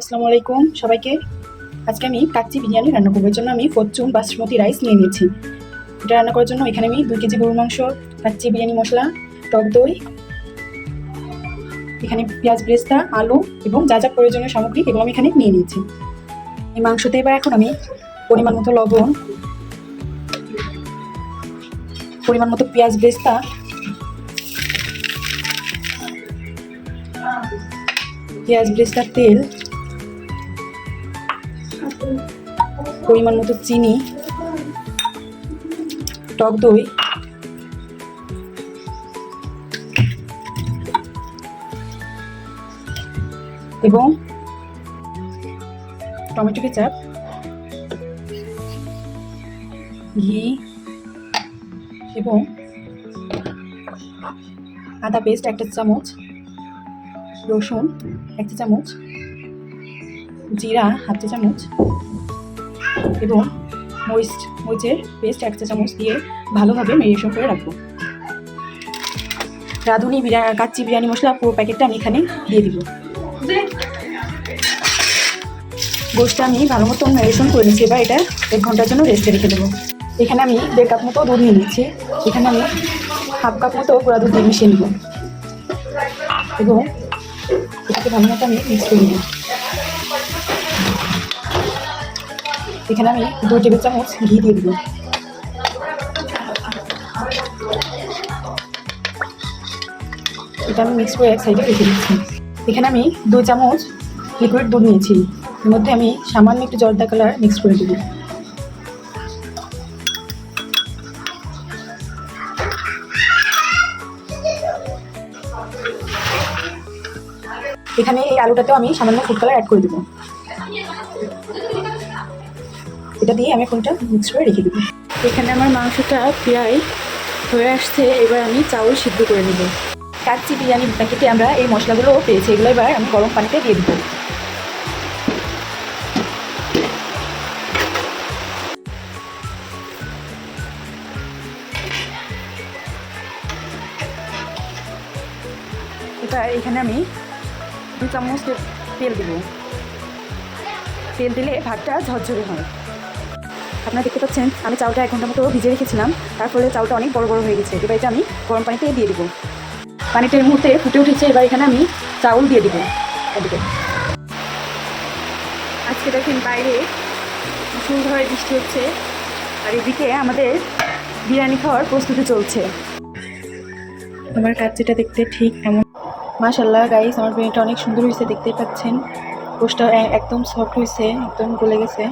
আসসালামু আলাইকুম, সবাইকে। আজকে আমি কাচ্চি বিরিয়ানি রান্না করব। এর জন্য আমি ফরচুন বাসমতি রাইস নিয়ে নিয়েছি। এটা রান্না করার জন্য এখানে আমি দুই কেজি গরুর মাংস, কাচ্চি বিরিয়ানি মশলা, টক দই, এখানে পেঁয়াজ ব্রেস্তা, আলু এবং যা যা প্রয়োজনীয় সামগ্রী এগুলো আমি এখানে নিয়ে নিয়েছি। এই মাংসতে এবার এখন আমি পরিমাণ মতো লবণ, পরিমাণ মতো পেঁয়াজ ব্রেস্তা, পেঁয়াজ ব্রেস্তার তেল পরিমাণ মতো চিনি, টক দই, এবং টমেটো কেচাপ, ঘি এবং আদা পেস্ট একটা চামচ, রসুন এক চা চামচ, জিরা হাফ চামচ এবং মরিচ মরিচের পেস্ট এক চা চামচ দিয়ে ভালোভাবে মেরিনেশন করে রাখব। রাঁধুনি বিরিয়া কাচ্চি বিরিয়ানি মশলা পুরো প্যাকেটটা আমি এখানে দিয়ে দিব। গোষ্ঠটা আমি ভালো মতো ম্যারিনেশন করে নিচ্ছি এবার এটা এক ঘণ্টার জন্য রেস্টে রেখে দেবো। এখানে আমি দেড় কাপ মতো দুধ নিয়ে নিচ্ছি। এখানে আমি হাফ কাপ মতো গুঁড়া দুধ দিয়ে মিশিয়ে নেব। এবং এটাকে ভালো মতো আমি মিক্স করে নেব। এখানে আমি দু টেবিল চামচ ঘি দিয়ে দেবো। এটা আমি মিক্স করে এক সাইডে রেখে দিচ্ছি। এখানে আমি দুই চামচ লিকুইড দুধ নিয়েছি। এর মধ্যে আমি সামান্য একটু জর্দা কালার মিক্স করে দেবো। এখানে এই আলুটাতেও আমি সামান্য ফুড কালার অ্যাড করে দেবো। এটা দিয়ে আমি কোনটা মিক্স করে রেখে দেবো। এখানে আমার মাংসটা প্রায় হয়ে আসছে, এবার আমি চাউল সিদ্ধ করে নেব। কাচ্চি বিরিয়ানি প্যাকেটে আমরা এই মশলাগুলো পেয়েছি, এগুলো এবার আমি গরম পানিতে দিয়ে দেবো। এবার এখানে আমি দু চামচ তেল দেবো। তেল দিলে ভাতটা ঝরঝরে হয়। আপনারা দেখতে পাচ্ছেন, আমি চাউলটা এক ঘণ্টা মতো ভিজে রেখেছিলাম। তার ফলে চাউলটা অনেক বড় বড় হয়ে গেছে। এবার এটা আমি গরম পানিতে দিয়ে দেবো। পানিটা এই মুহূর্তে ফুটে উঠেছে, এবার এখানে আমি চাউল দিয়ে দেবো এদিকে। আজকে দেখেন বাইরে সুন্দরভাবে বৃষ্টি হচ্ছে, আর এদিকে আমাদের বিরিয়ানি খাওয়ার প্রস্তুতি চলছে। আমার কাচ্চিটা দেখতে ঠিক এমন মাশাল্লাহ গাইস আমার বিরিয়ানিটা অনেক সুন্দর হয়েছে, দেখতেই পাচ্ছেন। পোস্টটা একদম সফট হয়েছে, একদম গলে গেছে।